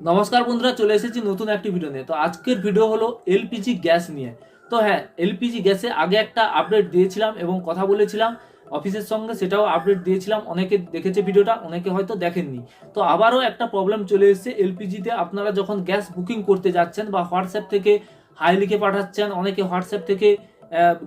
নমস্কার বন্ধুরা, চলে এসেছি নতুন একটি ভিডিও নিয়ে। তো আজকের ভিডিও হলো এলপিজি গ্যাস নিয়ে। তো হ্যাঁ এলপিজি গ্যাসে আগে একটা আপডেট দিয়েছিলাম এবং কথা বলেছিলাম অফিসের সঙ্গে, সেটাও আপডেট দিয়েছিলাম। অনেকে দেখেছে ভিডিওটা অনেকে হয়তো দেখেননি। তো আবারও একটা প্রবলেম চলে এসেছে এলপিজিতে আপনারা যখন গ্যাস বুকিং করতে যাচ্ছেন বা হোয়াটসঅ্যাপ থেকে হাই লিখে পাঠাচ্ছেন, অনেকে হোয়াটসঅ্যাপ থেকে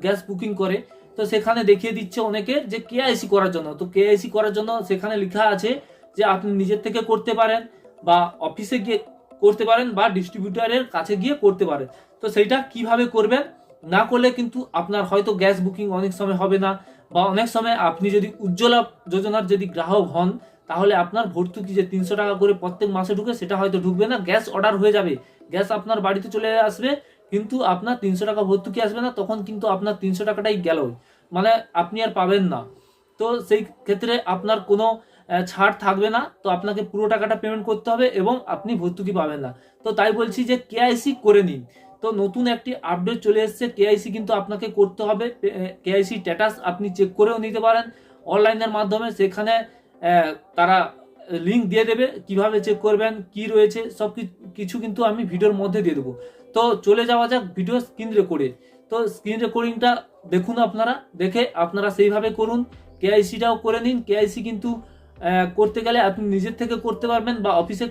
গ্যাস বুকিং করে। তো সেখানে দেখিয়ে দিচ্ছে অনেকে যে কেআইসি করার জন্য। তো কেআইসি করার জন্য সেখানে লেখা আছে যে আপনি নিজের থেকে করতে পারেন। বা অফিসে গিয়ে করতে পারেন বা ডিস্ট্রিবিউটারের কাছে গিয়ে করতে পারেন। তো সেইটা কীভাবে করবেন? না করলে কিন্তু আপনার হয়তো গ্যাস বুকিং অনেক সময় হবে না বা অনেক সময় আপনি যদি উজ্জ্বলা যোজনার যদি গ্রাহক হন, তাহলে আপনার ভর্তুকি যে তিনশো টাকা করে প্রত্যেক মাসে ঢুকে সেটা হয়তো ঢুকবে না গ্যাস অর্ডার হয়ে যাবে। গ্যাস আপনার বাড়িতে চলে আসবে, কিন্তু আপনার তিনশো টাকা ভর্তুকি আসবে না, তখন কিন্তু আপনার তিনশো টাকাটাই গেল মানে আপনি আর পাবেন না। তো সেই ক্ষেত্রে আপনার কোনো ছাড় থাকবে না, তো আপনাকে পুরো টাকাটা পেমেন্ট করতে হবে এবং আপনি ভর্তুকি পাবেন না। তো তাই বলছি যে কেআইসি করে নিন। তো নতুন একটি আপডেট চলে এসেছে কেআইসি কিন্তু আপনাকে করতে হবে। কেআইসি স্ট্যাটাস আপনি চেক করেও নিতে পারেন। অনলাইনের মাধ্যমে সেখানে তারা লিঙ্ক দিয়ে দেবে কীভাবে চেক করবেন, কি রয়েছে, সব কিছু কিন্তু আমি ভিডিওর মধ্যে দিয়ে দেবো। তো চলে যাওয়া যাক ভিডিও স্ক্রিন রেকর্ডে তো স্ক্রিন রেকর্ডিংটা দেখুন আপনারা, দেখে আপনারা সেইভাবে করুন। কেআইসিটাও করে নিন। কেআইসি কিন্তু করতে গেলে আপনি নিজের থেকে করতে পারবেন বা অফিসে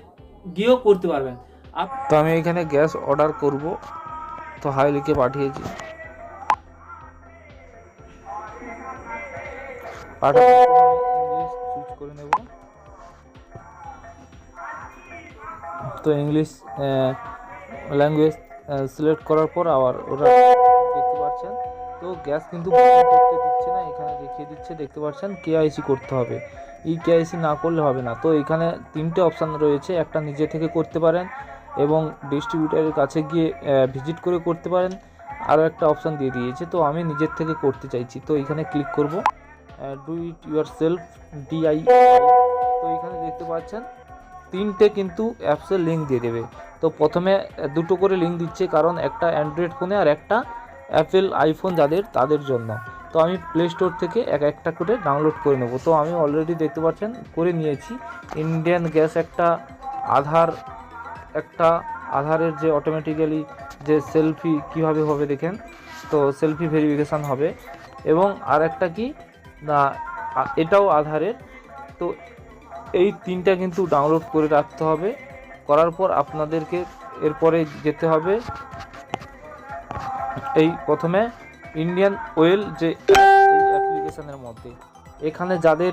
গিয়েও করতে পারবেন। আপ- তো আমি এখানে গ্যাস অর্ডার করব। তো হাই লিখে পাঠিয়েছি। করে নেব। তো ইংলিশ ল্যাঙ্গুয়েজ সিলেক্ট করার পর আবার ওরা দেখতে পাচ্ছেন। তো গ্যাস কিন্তু করতে দেখিয়ে দিচ্ছে, দেখতে পাচ্ছেন? কেআইসি করতে হবে। ই কেআইসি না করলে হবে না। তো এখানে তিনটে অপশান রয়েছে। একটা নিজে থেকে করতে পারেন এবং ডিস্ট্রিবিউটারের কাছে গিয়ে ভিজিট করে করতে পারেন। আরও একটা অপশান দিয়ে দিয়েছে। তো আমি নিজের থেকে করতে চাইছি। তো এখানে ক্লিক করব। Do it yourself DI তো এখানে দেখতে পাচ্ছেন, তিনটে কিন্তু অ্যাপসের লিঙ্ক দিয়ে দেবে। তো প্রথমে দুটো করে লিঙ্ক দিচ্ছে, কারণ একটা অ্যান্ড্রয়েড ফোনে আর একটা অ্যাপেল আইফোন যাদের, তাদের জন্য। তো আমি প্লে স্টোর থেকে এক একটা করে ডাউনলোড করে নেব। তো আমি অলরেডি দেখতে পাচ্ছেন, করে নিয়েছি। ইন্ডিয়ান গ্যাস একটা আধার, একটা আধারের যে অটোমেটিক্যালি যে সেলফি কীভাবে হবে দেখেন, তো সেলফি ভেরিফিকেশান হবে। এবং আর একটা কি, না এটাও আধারের। তো এই তিনটা কিন্তু ডাউনলোড করে রাখতে হবে। করার পর আপনাদেরকে এরপরে যেতে হবে। এই প্রথমে ইন্ডিয়ান ওয়েল যে অ্যাপ্লিকেশনের মধ্যে। এখানে যাদের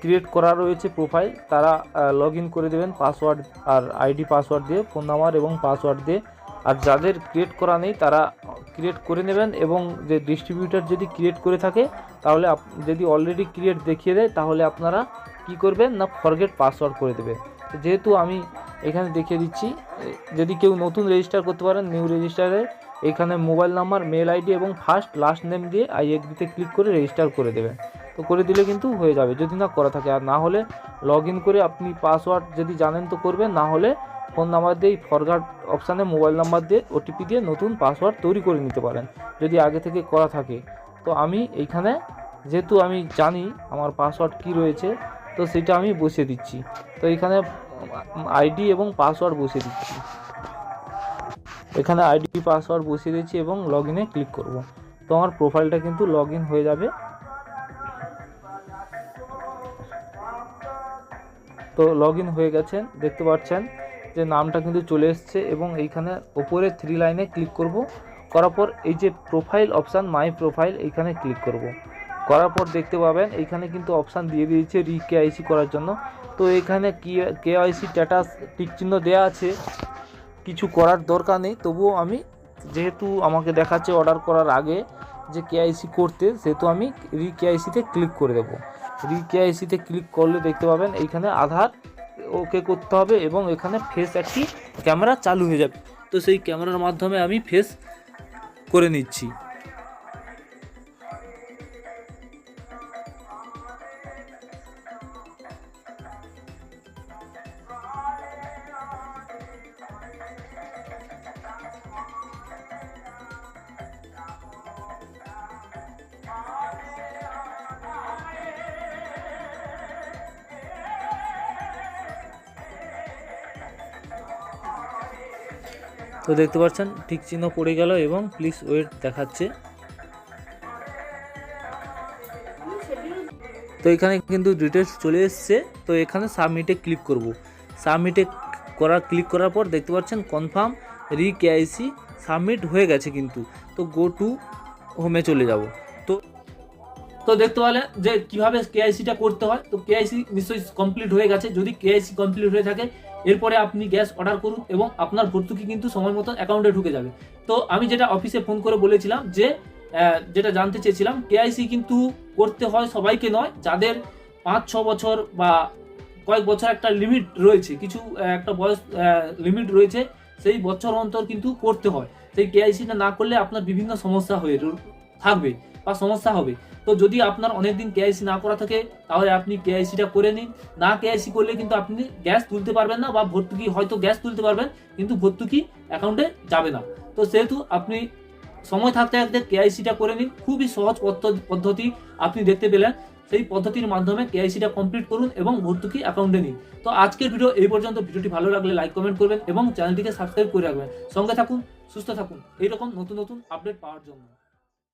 ক্রিয়েট করা রয়েছে প্রোফাইল তারা লগ করে দেবেন পাসওয়ার্ড আর আইডি পাসওয়ার্ড দিয়ে ফোন নাম্বার এবং পাসওয়ার্ড দিয়ে। আর যাদের ক্রিয়েট করা নেই, তারা ক্রিয়েট করে নেবেন এবং যে ডিস্ট্রিবিউটার যদি ক্রিয়েট করে থাকে, তাহলে যদি অলরেডি ক্রিয়েট দেখিয়ে দেয়, তাহলে আপনারা কি করবেন না ফরগেট পাসওয়ার্ড করে দেবে যেহেতু আমি এখানে দেখিয়ে দিচ্ছি যদি কেউ নতুন রেজিস্টার করতে পারেন নিউ রেজিস্টারে এখানে মোবাইল নাম্বার মেল আইডি এবং ফার্স্ট লাস্ট নেম দিয়ে আই এগ্রিতে ক্লিক করে রেজিস্টার করে দেবেন তো করে দিলে কিন্তু হয়ে যাবে, যদি না করা থাকে। আর না হলে লগ করে আপনি পাসওয়ার্ড যদি জানেন তো করবেন, না হলে ফোন নাম্বার দিয়ে ফরগার্ড অপশানে মোবাইল নাম্বার দিয়ে ওটিপি দিয়ে নতুন পাসওয়ার্ড তৈরি করে নিতে পারেন, যদি আগে থেকে করা থাকে। তো আমি এইখানে যেহেতু আমি জানি আমার পাসওয়ার্ড কি রয়েছে, তো সেটা আমি বসিয়ে দিচ্ছি। তো এখানে আইডি এবং পাসওয়ার্ড বসিয়ে দিচ্ছি। এখানে আইডি পাসওয়ার্ড বসিয়ে দিচ্ছি এবং লগ ইনে ক্লিক করব। তো আমার প্রোফাইলটা কিন্তু লগ হয়ে যাবে। তো লগ হয়ে গেছেন দেখতে পাচ্ছেন যে নামটা কিন্তু চলে এসছে এবং এইখানে ওপরে থ্রি লাইনে ক্লিক করব। করার পর এই যে প্রোফাইল অপশান মাই প্রোফাইল এইখানে ক্লিক করব। করার পর দেখতে পাবেন এইখানে কিন্তু অপশান দিয়ে দিয়েছে রি কেআইসি করার জন্য। তো এখানে কি কেআইসি স্ট্যাটাস টিক চিহ্ন দেওয়া আছে। কিছু করার দরকার নেই। তবুও আমি যেহেতু আমাকে দেখাচ্ছে অর্ডার করার আগে যে কেআইসি করতে, সেহেতু আমি রি কেআইসিতে ক্লিক করে দেবো। রি কেআইসিতে ক্লিক করলে দেখতে পাবেন এইখানে আধার ওকে করতে হবে এবং এখানে ফেস একটি ক্যামেরা চালু হয়ে যাবে। তো সেই ক্যামেরার মাধ্যমে আমি ফেস করে নিচ্ছি। তো দেখতে পাচ্ছেন, ঠিক চিহ্ন পড়ে গেল এবং প্লিজ ওয়েট দেখাচ্ছে। তো এখানে কিন্তু ডিটেলস চলে এসছে। তো এখানে সাবমিটে ক্লিক করব। সাবমিটে করার ক্লিক করার পর দেখতে পাচ্ছেন কনফার্ম রি কেআইসি সাবমিট হয়ে গেছে কিন্তু। তো গো টু হোমে চলে যাব। তো তো দেখতে পেলেন যে কীভাবে কেআইসিটা করতে হয়? তো কেআইসি নিশ্চয়ই কমপ্লিট হয়ে গেছে। যদি কেআইসি কমপ্লিট হয়ে থাকে এরপরে আপনি গ্যাস অর্ডার করুন এবং আপনার ভর্তুকি কিন্তু সময় মতো অ্যাকাউন্টে ঢুকে যাবে। তো আমি যেটা অফিসে ফোন করে বলেছিলাম যে যেটা জানতে চেয়েছিলাম কেআইসি কিন্তু করতে হয় সবাইকে নয়, যাদের পাঁচ, ছ বছর বা কয়েক বছর একটা লিমিট রয়েছে, কিছু একটা বয়স লিমিট রয়েছে, সেই বছর অন্তর কিন্তু করতে হয়। সেই কেআইসিটা না করলে আপনার বিভিন্ন সমস্যা হয়ে থাকবে। বা সমস্যা হবে। তো যদি আপনার অনেকদিন কেআইসি না করা থাকে, তাহলে আপনি কেআইসিটা করে নিন। না কেআইসি করলে কিন্তু আপনি গ্যাস তুলতে পারবেন না বা ভর্তুকি হয়তো গ্যাস তুলতে পারবেন, কিন্তু ভর্তুকি অ্যাকাউন্টে যাবে না। তো সেহেতু আপনি সময় থাকতে থাকতে কেআইসিটা করে নিন। খুবই সহজ পদ্ধ- পদ্ধতি আপনি দেখতে পেলেন। সেই পদ্ধতির মাধ্যমে কেআইসিটা কমপ্লিট করুন এবং ভর্তুকি অ্যাকাউন্টে নিন। তো আজকের ভিডিও এই পর্যন্ত। ভিডিওটি ভালো লাগলে লাইক কমেন্ট করবেন এবং চ্যানেলটিকে সাবস্ক্রাইব করে রাখবেন। সঙ্গে থাকুন, সুস্থ থাকুন। এইরকম নতুন নতুন আপডেট পাওয়ার জন্য।